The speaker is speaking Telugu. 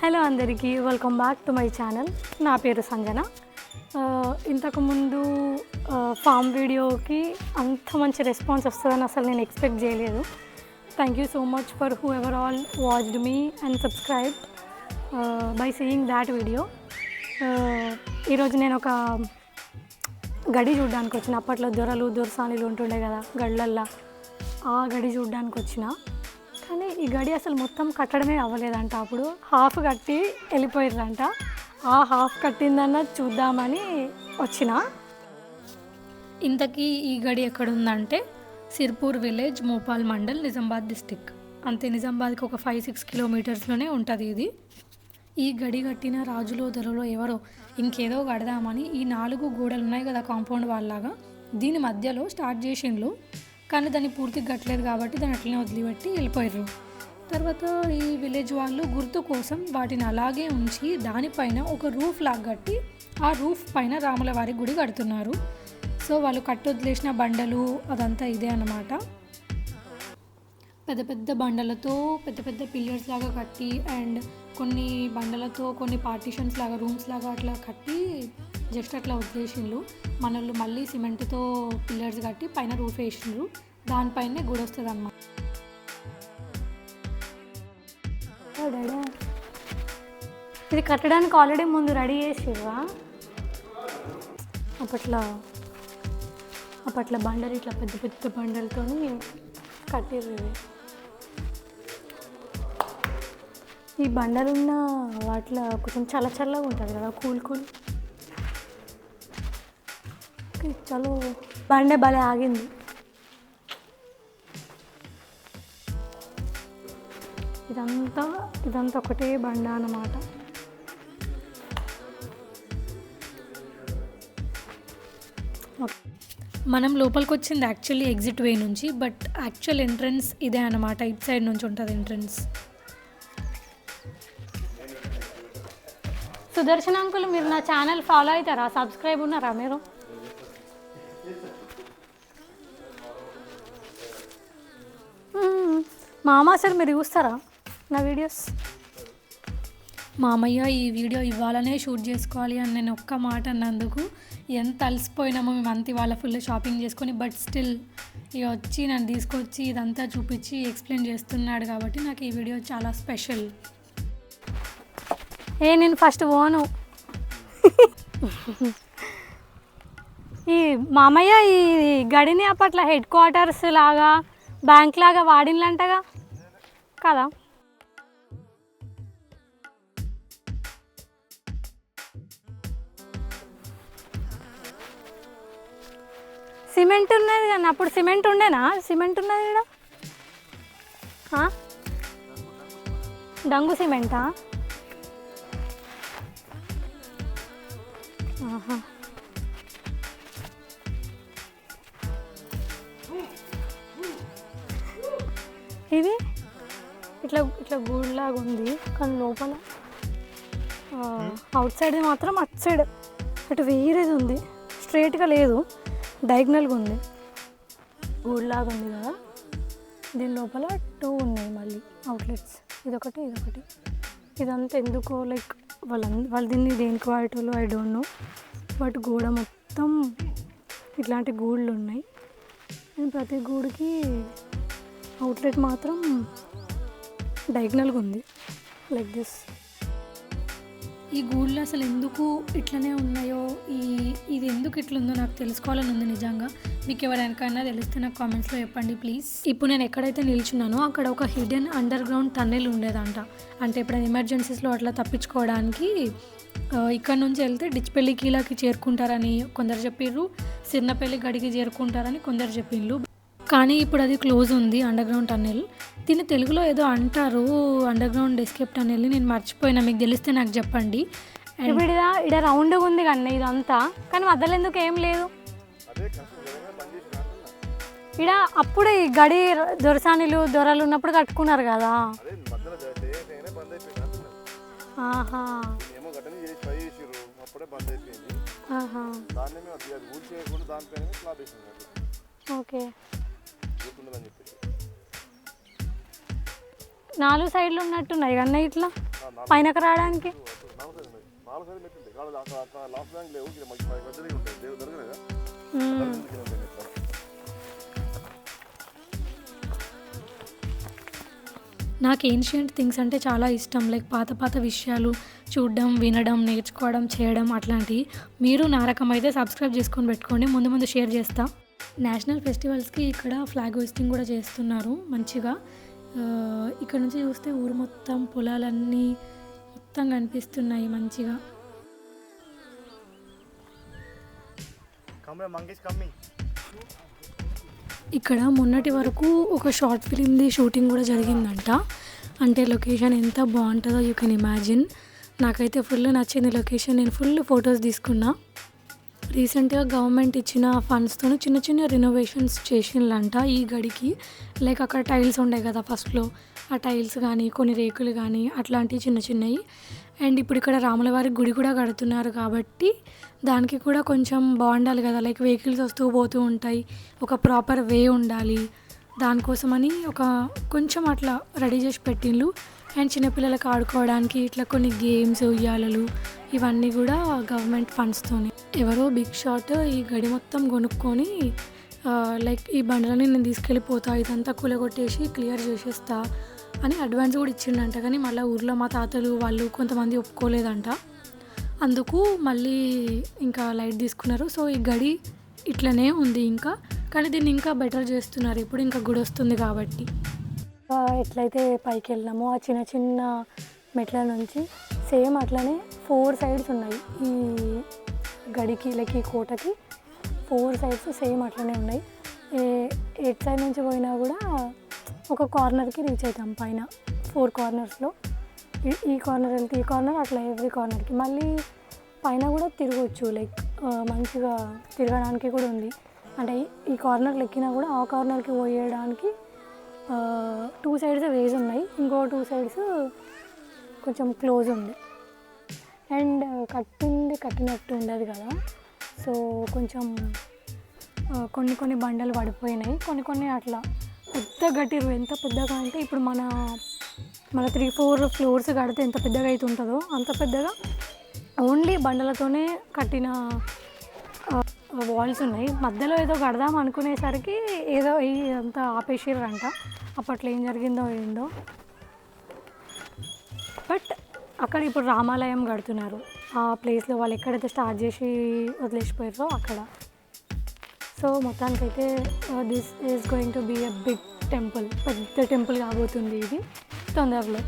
హలో అందరికీ welcome back to my channel నా పేరు సంజన. ఇంతకుముందు ఫామ్ వీడియోకి అంత మంచి రెస్పాన్స్ వస్తుందని అసలు నేను ఎక్స్పెక్ట్ చేయలేదు. Thank you so much for whoever all watched me and subscribe by seeing that video ఈరోజు నేను ఒక గడి చూడడానికి వచ్చిన. అప్పట్లో దొరలు దొరసానిలు ఉంటుండే కదా గళ్ళల్లో. ఆ గడి చూడడానికి వచ్చిన. ఈ గడి అసలు మొత్తం కట్టడమే అవ్వలేదంట. అప్పుడు హాఫ్ కట్టి వెళ్ళిపోయారంట ఆ హాఫ్ కట్టిందన్న చూద్దామని వచ్చిన. ఇంతకీ ఈ గడి ఎక్కడుందంటే సిర్పూర్ విలేజ్ మోపాల్ మండల్ నిజామాబాద్ డిస్టిక్. అంతే నిజామాబాద్కి ఒక ఫైవ్ సిక్స్ కిలోమీటర్స్లోనే ఉంటుంది ఇది. ఈ గడి కట్టిన రాజులో ధరలో ఎవరో ఇంకేదో కడదామని ఈ నాలుగు గోడలు ఉన్నాయి కదా కాంపౌండ్ వాళ్ళలాగా. దీని మధ్యలో స్టార్ట్ చేసిండ్రు కానీ దాన్ని పూర్తిగా కట్టలేదు కాబట్టి దాన్ని అట్లనే వదిలిపెట్టి వెళ్ళిపోయారు తర్వాత ఈ విలేజ్ వాళ్ళు గుర్తు కోసం వాటిని అలాగే ఉంచి దానిపైన ఒక రూఫ్ లాగా కట్టి ఆ రూఫ్ పైన రాముల వారి గుడి కడుతున్నారు. సో వాళ్ళు కట్టొదిలేసిన బండలు అదంతా ఇదే అన్నమాట. పెద్ద పెద్ద బండలతో పెద్ద పెద్ద పిల్లర్స్ లాగా కట్టి అండ్ కొన్ని బండలతో కొన్ని పార్టీషన్స్ లాగా రూమ్స్ లాగా అట్లా కట్టి జస్ట్ అట్లా వదిలేసిండ్రు. మనల్ని మళ్ళీ సిమెంట్తో పిల్లర్స్ కట్టి పైన రూఫ్ వేసిండ్రు. దానిపైనే గుడి వస్తుంది అన్నమాట ఇది కట్టడానికి ఆల్రెడీ ముందు రెడీ చేసిర్రా? అప్పట్లో అప్పట్లో బండలు ఇట్లా పెద్ద పెద్ద బండలతోని కట్టిర్రు ఇవి. ఈ బండలున్న వాటిలో కొంచెం చల్ల చల్లగా ఉంటుంది కదా కూల్ కూల్. చలో. బండే భలే ఆగింది. ఇదంతా ఇదంతా ఒకటే బండ అన్నమాట. మనం లోపలికి వచ్చింది యాక్చువల్లీ ఎగ్జిట్ వే నుంచి బట్ యాక్చువల్ ఎంట్రన్స్ ఇదే అన్నమాట. ఇట్ సైడ్ నుంచి ఉంటుంది ఎంట్రన్స్ సుదర్శన్ అంకుల్ మీరు నా ఛానల్ ఫాలో అవుతారా సబ్స్క్రైబ్ ఉన్నారా మీరు? మ్మ్. అసలు మీరు చూస్తారా? నా వీడియోస్ మామయ్య ఈ వీడియో ఇవ్వాలనే షూట్ చేసుకోవాలి అని నేను ఒక్క మాట అన్నందుకు ఎంత అలసిపోయినామో మేము అంత ఇవాళ ఫుల్ షాపింగ్ చేసుకొని బట్ స్టిల్ ఇక వచ్చి నన్ను తీసుకొచ్చి ఇదంతా చూపించి ఎక్స్ప్లెయిన్ చేస్తున్నాడు కాబట్టి నాకు ఈ వీడియో చాలా స్పెషల్ ఏ నేను ఫస్ట్ ఓను ఈ మామయ్య ఈ గడిని అప్పట్లో హెడ్ క్వార్టర్స్ లాగా బ్యాంక్ లాగా వాడినలంటగా? కదా? సిమెంట్ ఉన్నది కానీ అప్పుడు సిమెంట్ ఉండేనా? సిమెంట్ ఉన్నది ఇక్కడ? డంగు సిమెంటా? ఆహా. ఇది? ఇట్లా ఇట్లా గూడులాగా ఉంది కానీ లోపల అవుట్ సైడ్ మాత్రం అటు సైడ్ అటు వేరేది ఉంది. స్ట్రైట్గా లేదు. డయాగ్నల్గా ఉంది. గూడులాగా ఉంది కదా? దీని లోపల టూ ఉన్నాయి మళ్ళీ అవుట్లెట్స్ ఇదొకటి ఇదొకటి. ఇదంతా ఎందుకో లైక్ వాళ్ళ వాళ్ళు దీన్ని దేనికి వాడేటోళ్ళు ఐ డోంట్ నో బట్ గూడ మొత్తం ఇట్లాంటి గూళ్ళు ఉన్నాయి. అండ్ ప్రతి గూడికి అవుట్లెట్ మాత్రం డయాగ్నల్గా ఉంది. లైక్ దిస్ ఈ గూళ్ళు అసలు ఎందుకు ఇట్లనే ఉన్నాయో ఈ ఇది ఎందుకు ఇట్లుందో నాకు తెలుసుకోవాలని ఉంది నిజంగా. మీకు ఎవరికైనా తెలిస్తే నాకు కామెంట్స్లో చెప్పండి ప్లీజ్. ఇప్పుడు నేను ఎక్కడైతే నిల్చున్నానో అక్కడ ఒక హిడెన్ అండర్ గ్రౌండ్ టన్నెల్ ఉండేదంట. అంటే ఎప్పుడైనా ఎమర్జెన్సీస్లో అట్లా తప్పించుకోవడానికి ఇక్కడ నుంచి వెళ్తే డిచ్పల్లి కీలాకి చేరుకుంటారని కొందరు చెప్పిర్రు సిర్నపల్లి గడికి చేరుకుంటారని కొందరు చెప్పిండ్రు కానీ ఇప్పుడు అది క్లోజ్ ఉంది అండర్ గ్రౌండ్ టన్నెల్ దీన్ని తెలుగులో ఏదో అంటారు అండర్ గ్రౌండ్ ఎస్కేప్ టన్నెల్ నేను మర్చిపోయినా మీకు తెలిస్తే నాకు చెప్పండి. ఇప్పుడు ఇక్కడ రౌండ్గా ఉంది కానీ ఇదంతా. కానీ మధ్యలో ఎందుకు ఏం లేదు? ఇక్కడ అప్పుడు ఈ గడి దొరసానిలు దొరలు ఉన్నప్పుడు కట్టుకున్నారు కదా. ఆహా. ఏమో చెప్పేసి. నాలుగు సైడ్లు ఉన్నట్టున్నాయి కన్నా ఇట్లా? పైనకు రావడానికి? నాలుగు కాదు లాస్ట్ బ్యాంక్ లేవు మధ్యలో ఉంటాయి. దేవుడు దొరకలేదా. నాకు ఏన్షియంట్ థింగ్స్ అంటే చాలా ఇష్టం. లైక్ పాత పాత విషయాలు చూడడం వినడం నేర్చుకోవడం చేయడం అట్లాంటివి. మీరు నా రకం అయితే సబ్స్క్రైబ్ చేసుకొని పెట్టుకోండి. ముందు ముందు షేర్ చేస్తా. నేషనల్ ఫెస్టివల్స్కి ఇక్కడ ఫ్లాగ్ హోస్టింగ్ కూడా చేస్తున్నారు మంచిగా. ఇక్కడ నుంచి చూస్తే ఊరు మొత్తం పొలాలన్నీ మొత్తం కనిపిస్తున్నాయి మంచిగా. ఇక్కడ మొన్నటి వరకు ఒక షార్ట్ ఫిలింది షూటింగ్ కూడా జరిగిందంట. అంటే లొకేషన్ ఎంత బాగుంటుందో యూ కెన్ ఇమాజిన్. నాకైతే ఫుల్ నచ్చింది లొకేషన్. నేను ఫుల్ ఫొటోస్ తీసుకున్నా. రీసెంట్గా గవర్నమెంట్ ఇచ్చిన ఫండ్స్తో చిన్న చిన్న రినోవేషన్స్ చేసిండ్లంట ఈ గడికి. లైక్ అక్కడ టైల్స్ ఉండే కదా ఫస్ట్లో ఆ టైల్స్ కానీ కొన్ని రేకులు కానీ అట్లాంటివి చిన్న చిన్నవి అండ్ ఇప్పుడు ఇక్కడ రాములవారి గుడి కూడా కడుతున్నారు కాబట్టి దానికి కూడా కొంచెం బాగుండాలి కదా. లైక్ వెహికల్స్ వస్తూ పోతూ ఉంటాయి. ఒక ప్రాపర్ వే ఉండాలి. దానికోసమని ఒక కొంచెం అట్లా రెడీ చేసి పెట్టిండ్లు. అండ్ చిన్నపిల్లలకు ఆడుకోవడానికి ఇట్లా కొన్ని గేమ్స్ ఉయ్యాలలు ఇవన్నీ కూడా గవర్నమెంట్ ఫండ్స్తోనే ఎవరో బిగ్ షాట్ ఈ గడి మొత్తం కొనుక్కొని లైక్ ఈ బండ్లని నేను తీసుకెళ్ళిపోతా ఇదంతా కూలగొట్టేసి క్లియర్ చేసేస్తా అని అడ్వాన్స్ కూడా ఇచ్చిండంట. కానీ మళ్ళీ ఊర్లో మా తాతలు వాళ్ళు కొంతమంది ఒప్పుకోలేదంట. అందుకు మళ్ళీ ఇంకా లైట్ తీసుకున్నారు. సో ఈ గడి ఇట్లనే ఉంది ఇంకా. కానీ దీన్ని ఇంకా బెటర్ చేస్తున్నారు. ఇప్పుడు ఇంకా గుడి వస్తుంది కాబట్టి. ఎట్లయితే పైకి వెళ్ళినామో ఆ చిన్న చిన్న మెట్ల నుంచి సేమ్ అట్లనే ఫోర్ సైడ్స్ ఉన్నాయి. ఈ గడికి లైక్ ఈ కోటకి ఫోర్ సైడ్స్ సేమ్ అట్లనే ఉన్నాయి. ఏ ఎట్ సైడ్ నుంచి పోయినా కూడా ఒక కార్నర్కి రీచ్ అవుతాం పైన ఫోర్ కార్నర్స్లో. ఈ- ఈ కార్నర్ వెళ్తే ఈ కార్నర్ అట్లా ఎవ్రీ కార్నర్కి. మళ్ళీ పైన కూడా తిరగవచ్చు లైక్ మంచిగా తిరగడానికి కూడా ఉంది. అంటే ఈ- కార్నర్లు ఎక్కినా కూడా ఆ కార్నర్కి పోయడానికి టూ సైడ్స్ వేస్ ఉన్నాయి. ఇంకో టూ సైడ్స్ కొంచెం క్లోజ్ ఉంది. అండ్ కట్టింది కట్టినట్టు ఉండదు కదా. సో కొంచెం కొన్ని కొన్ని బండలు పడిపోయినాయి. కొన్ని కొన్ని అట్లా పెద్ద గట్టిరు ఎంత పెద్దగా అంటే ఇప్పుడు మన మన త్రీ ఫోర్ ఫ్లోర్స్ కడితే ఎంత పెద్దగా అయితే ఉంటుందో అంత పెద్దగా ఓన్లీ బండలతోనే కట్టిన వాల్స్ ఉన్నాయి. మధ్యలో ఏదో కడదాం అనుకునేసరికి ఏదో ఇదంతా ఆపేసారంట అప్పట్లో ఏం జరిగిందో ఏందో. బట్ అక్కడ ఇప్పుడు రామాలయం కడుతున్నారు. ఆ ప్లేస్లో వాళ్ళు ఎక్కడైతే స్టార్ట్ చేసి వదిలేసిపోయారో అక్కడ. సో మొత్తానికైతే this is going to be a big temple పెద్ద టెంపుల్ కాబోతుంది ఇది తొందరలో.